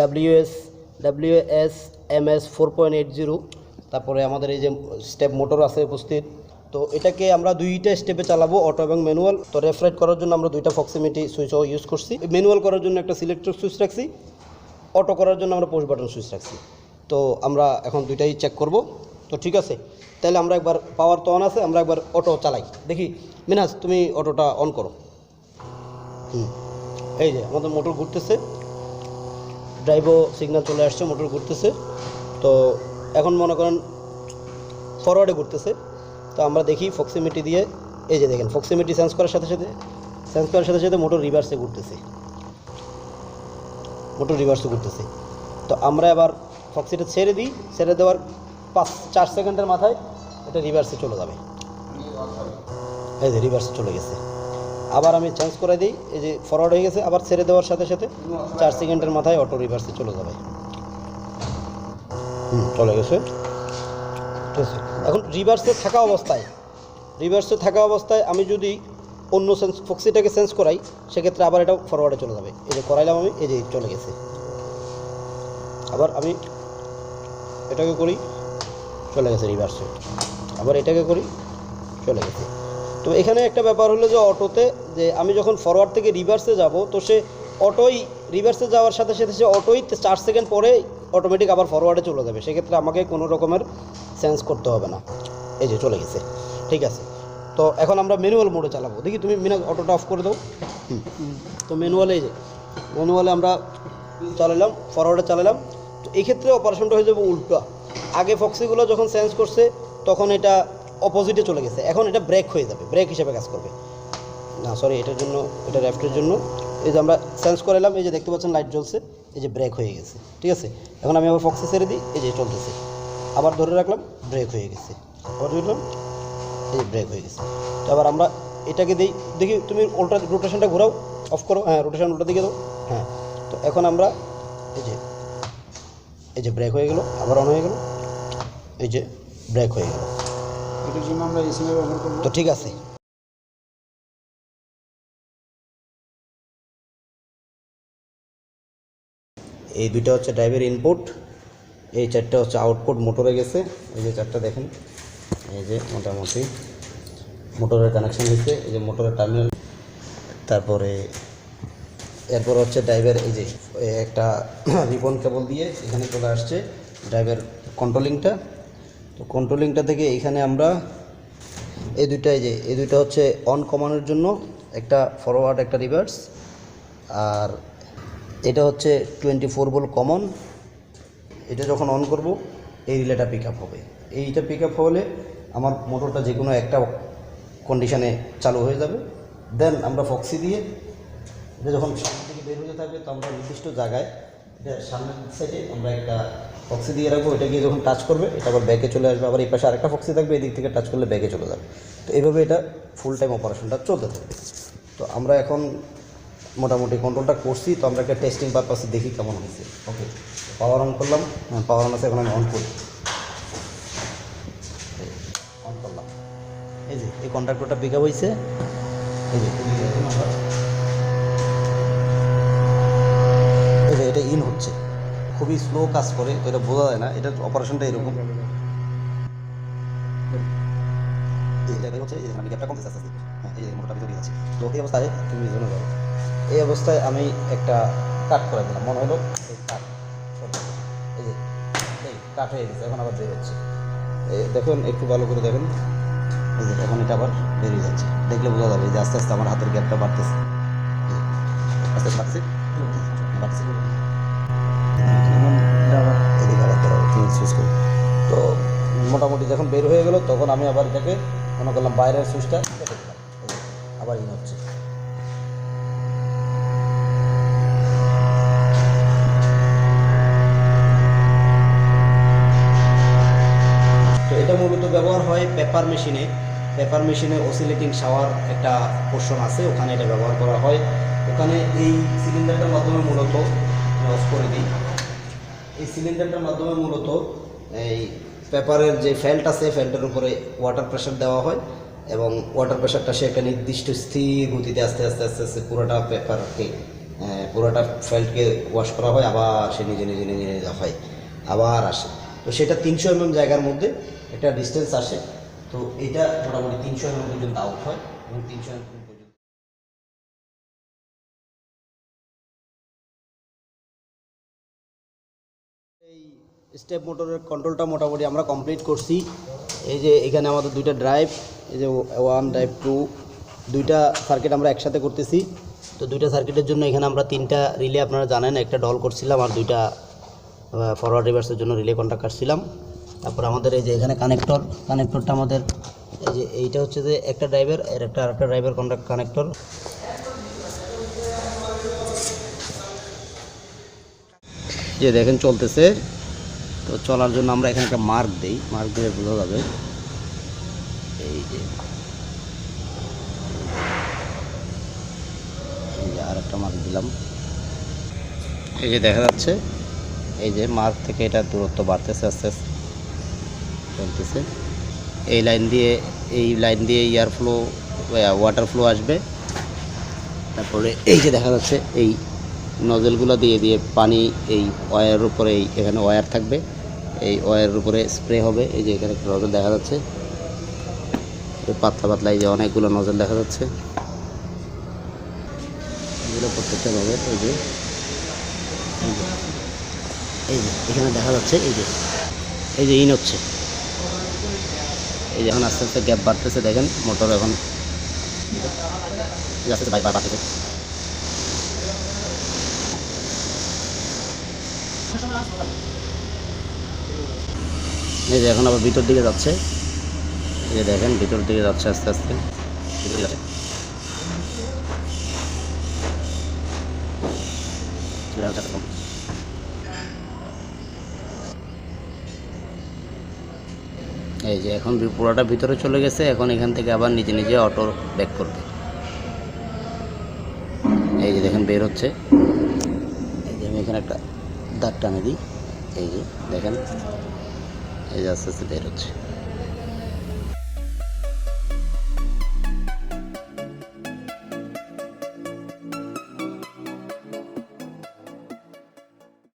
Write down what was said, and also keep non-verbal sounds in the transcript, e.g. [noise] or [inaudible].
WS WS M S four point eight zero তারপরে আমাদের এই যে স্টেপ মোটর আছে উপস্থিত। তো এটাকে আমরা দুইটা স্টেপে চালাবো, অটো এবং ম্যানুয়াল। তো রেফ্রাইট করার জন্য আমরা দুইটা ফক্সিমিটি সুইচও ইউজ করছি। ম্যানুয়াল করার জন্য একটা সিলেক্টর সুইচ রাখছি। অটো করার জন্য আমরা পোস্ট বাটন সুইচ রাখছি। তো আমরা এখন দুইটাই চেক করব। তো ঠিক আছে, তাহলে আমরা একবার পাওয়ার তো অন আছে, আমরা একবার অটো চালাই। দেখি মিনাজ তুমি অটোটা অন করো। হুম, এই যে আমাদের মোটর ঘুরতেছে। ড্রাইভও সিগন্যাল চলে আসছে মোটর ঘুরতেছে। তো এখন মনে করেন ফরওয়ার্ডে ঘুরতেছে। তো আমরা দেখি ফক্সিমিটি দিয়ে, এই যে দেখেন ফক্সিমিটি সেন্স করার সাথে সাথে সেন্স করার সাথে সাথে মোটর রিভার্সে ঘুরতেছে। মোটর রিভার্সে ঘুরতেছে। তো আমরা এবার ফক্সিটা ছেড়ে দিই, ছেড়ে দেওয়ার পাঁচ, চার সেকেন্ডের মাথায় এটা রিভার্সে চলে যাবে। এই যে রিভার্সে চলে গেছে। আবার আমি চেঞ্জ করে দিই, এই যে ফরওয়ার্ড হয়ে গেছে, আবার ছেড়ে দেওয়ার সাথে সাথে চার সেকেন্ডের মাথায় অটো রিভার্সে চলে যাবে। হুম, চলে গেছে। এখন রিভার্সে থাকা অবস্থায় রিভার্সে থাকা অবস্থায় আমি যদি অন্য সেন্স ফক্সিটাকে সেন্স করাই, সেক্ষেত্রে আবার এটা ফরওয়ার্ডে চলে যাবে। এই যে করাইলাম আমি, এই যে চলে গেছে। আবার আমি এটাকে করি। চলে গেছে রিভার্সে আবার এটাকে করি, চলে গেছে। তো এখানে একটা ব্যাপার হলো যে অটোতে যে আমি যখন ফরওয়ার্ড থেকে রিভার্সে যাব, তো সে অটোই রিভার্সে যাওয়ার সাথে সাথে সে অটোই চার সেকেন্ড পরে অটোমেটিক আবার ফরওয়ার্ডে চলে যাবে। সেক্ষেত্রে আমাকে কোনো রকমের সেন্স করতে হবে না। এই যে চলে গেছে। ঠিক আছে। তো এখন আমরা ম্যানুয়াল মোডে চালাবো। দেখি তুমি মিনা, অটোটা অফ করে দাও। তো ম্যানুয়ালে এই যে ম্যানুয়ালে আমরা চালালাম ফরওয়ার্ডে চালালাম। তো এই ক্ষেত্রে অপারেশনটা হয়ে যাবে উল্টা। আগে ফক্সিগুলো যখন চেঞ্জ করছে, তখন এটা অপোজিটে চলে গেছে। এখন এটা ব্রেক হয়ে যাবে ব্রেক হিসেবে কাজ করবে। না সরি এটার জন্য, এটা র্যাফটের জন্য। এই যে আমরা সেন্স করালাম এই যে দেখতে পাচ্ছেন লাইট জ্বলছে, এই যে ব্রেক হয়ে গেছে, ঠিক আছে? এখন আমি আবার ফক্সে ছেড়ে দিই, এই যে চলতেছে। আবার ধরে রাখলাম ব্রেক হয়ে গেছে। আবার ধরলাম এই যে ব্রেক হয়ে গেছে। তো আবার আমরা এটাকে দিই, দেখি তুমি উল্টা রোটেশনটা ঘোরাও অফ করো হ্যাঁ রোটেশন উল্টা দিকে দাও হ্যাঁ। তো এখন আমরা, এই যে এই যে ব্রেক হয়ে গেল, আবার অন হয়ে গেল। এই যে ব্রেক হয়ে গেল। এটার জন্য আমরা এসএমএ ব্যবহার করব। তো ঠিক আছে। এই দুইটা হচ্ছে ড্রাইভের ইনপুট এই চারটা হচ্ছে আউটপুট মোটরে গেছে। এই যে চারটা দেখেন। এই যে মোটামুটি মোটরের কানেকশন হয়েছে। এই যে মোটরের টার্মিনাল তারপরে এরপর হচ্ছে ড্রাইভার এই যে একটা [coughs] রিবন কেবল দিয়ে এখানে চলে আসছে। ড্রাইভার কন্ট্রোলিংটা তো কন্ট্রোলিংটা থেকে এখানে আমরা এই দুইটাই যে, এই দুইটা হচ্ছে অন কমানোর জন্য, একটা ফরওয়ার্ড একটা রিভার্স আর এটা হচ্ছে টোয়েন্টি ফোর বল কমন এটা যখন অন করব, এই রিলেটা পিক আপ হবে। এইটা পিক আপ হলে আমার মোটরটা যে কোনো একটা কন্ডিশানে চালু হয়ে যাবে। দেন আমরা ফক্সি দিয়ে, এটা যখন সামনের দিকে বের হতে থাকবে, তো আমরা নির্দিষ্ট জায়গায়, এটা সামনের সাইডে আমরা একটা ফক্সি দিয়ে রাখব এটা গিয়ে যখন টাচ করবে এটা আবার ব্যাকে চলে আসবে। আবার এই পাশে আরেকটা ফক্সি থাকবে এদিক থেকে টাচ করলে ব্যাকে চলে যাবে। তো এইভাবে এটা ফুল টাইম অপারেশনটা চলতে থাকবে তো আমরা এখন মোটামুটি কন্ট্রোলটা করছি তো আমরা একটা টেস্টিং পারপাসে দেখি কেমন হয়েছে। ওকে পাওয়ার অন করলাম। হ্যাঁ পাওয়ার অন আছে এখন আমি অন করি। অন করলাম। এই যে এই কন্ট্রাক্টরটা পিক আপ হয়েছে। এই যে এখন আমরা এই যে এটা ইন হচ্ছে খুবই স্লো কাজ করে, তো এটা বোঝা যায় না এটা অপারেশনটা এরকম। হচ্ছে গ্যাপটা হ্যাঁ এই যে ভিতরে আছে তো এই অবস্থায় তুমি জন্য এই অবস্থায় আমি একটা কাট করে দিলাম। মনে হলো এই কাট এই হয়ে গেছে, এখন আবার বের হচ্ছে। দেখুন, একটু ভালো করে দেখুন। এই যে, এখন এটা আবার বেরিয়ে যাচ্ছে। দেখলে বোঝা যাবে যে আস্তে আস্তে আমার হাতের গ্যাপটা বাড়তেছে। আস্তে আস্তে বাড়ছে বাড়ছে সুইচ করি। তো মোটামুটি যখন বের হয়ে গেল, তখন আমি আবার এটাকে মনে করলাম বাইরের সুইচটা আবার ইন হচ্ছে। তো এটা মূলত ব্যবহার হয় পেপার মেশিনে। পেপার মেশিনে অসিলেটিং শাওয়ার একটা পোর্শন আছে, ওখানে এটা ব্যবহার করা হয়। ওখানে এই সিলিন্ডারটার মাধ্যমে মূলত অফ করে দিই। এই সিলিন্ডারটার মাধ্যমে মূলত এই পেপারের যে ফেল্ট আছে ফেল্টের উপরে ওয়াটার প্রেশার দেওয়া হয় এবং ওয়াটার প্রেশারটা সে একটা নির্দিষ্ট স্থির গতিতে আস্তে আস্তে আস্তে আস্তে পুরোটা পেপারকে পুরোটা ফেল্টকে ওয়াশ করা হয়, আবার সে নিজে নিজে নিজে নিজে হয় আবার আসে। তো সেটা তিনশো এমএম জায়গার মধ্যে একটা ডিস্টেন্স আসে। তো এটা মোটামুটি তিনশো এমএম পর্যন্ত আউট হয় এবং তিনশো এমএম স্টেপ মোটরের কন্ট্রোলটা মোটামুটি আমরা কমপ্লিট করছি। এই যে এখানে আমাদের দুইটা ড্রাইভ এই যে ওয়ান ড্রাইভ টু দুইটা সার্কিট আমরা একসাথে করতেছি। তো দুইটা সার্কিটের জন্য এখানে আমরা তিনটা রিলে আপনারা জানেন, একটা ডল করছিলাম আর দুইটা ফরওয়ার্ড রিভার্সের জন্য রিলে কন্ট্যাক্ট কাটছিলাম তারপর আমাদের এই যে এখানে কানেক্টর কানেক্টরটা আমাদের, এই যে এইটা হচ্ছে যে একটা ড্রাইভার এর একটা আরেকটা ড্রাইভার কন্ট্যাক্ট কানেক্টর যে দেখেন চলতেছে। তো চলার জন্য আমরা এখানে একটা মার্ক দিই। মার্ক দিলে বোঝা যাবে। এই যে। যে আরেকটা মার্ক দিলাম। এই যে দেখা যাচ্ছে, এই যে মার্ক থেকে এটা দূরত্ব বাড়তেছে, আস্তে আস্তে চলতেছে। এই লাইন দিয়ে, এই লাইন দিয়ে এয়ার ফ্লো ওয়াটার ফ্লো আসবে। তারপরে এই যে দেখা যাচ্ছে, এই নজলগুলো দিয়ে দিয়ে পানি এই ওয়ারের উপরে, এই এখানে ওয়্যার থাকবে। এই ওয়্যারের উপরে স্প্রে হবে। এই যে এখানে একটা নজল দেখা যাচ্ছে। পাতলা পাতলা এই যে অনেকগুলো নজল দেখা যাচ্ছে। এগুলো প্রত্যেকটা নজল এই যে এই যে এখানে দেখা যাচ্ছে এই যে এই যে ইন হচ্ছে। এই যে এখন আস্তে আস্তে গ্যাপ বাড়তেছে, দেখেন মোটর এখন বাড়তেছে। এই যে এখন আবার ভিতর দিকে যাচ্ছে। এই যে দেখেন, ভিতর দিকে যাচ্ছে আস্তে আস্তে। এই যে এখন পুরোটা ভিতরে চলে গেছে, এখন এখান থেকে আবার নিজে নিজে অটো ব্যাক করবে। এই যে দেখেন, বের হচ্ছে। এই যে আমি এখানে একটা দাগ টানে দিই। এই যে দেখেন। এই আস্তে আস্তে বের হচ্ছে।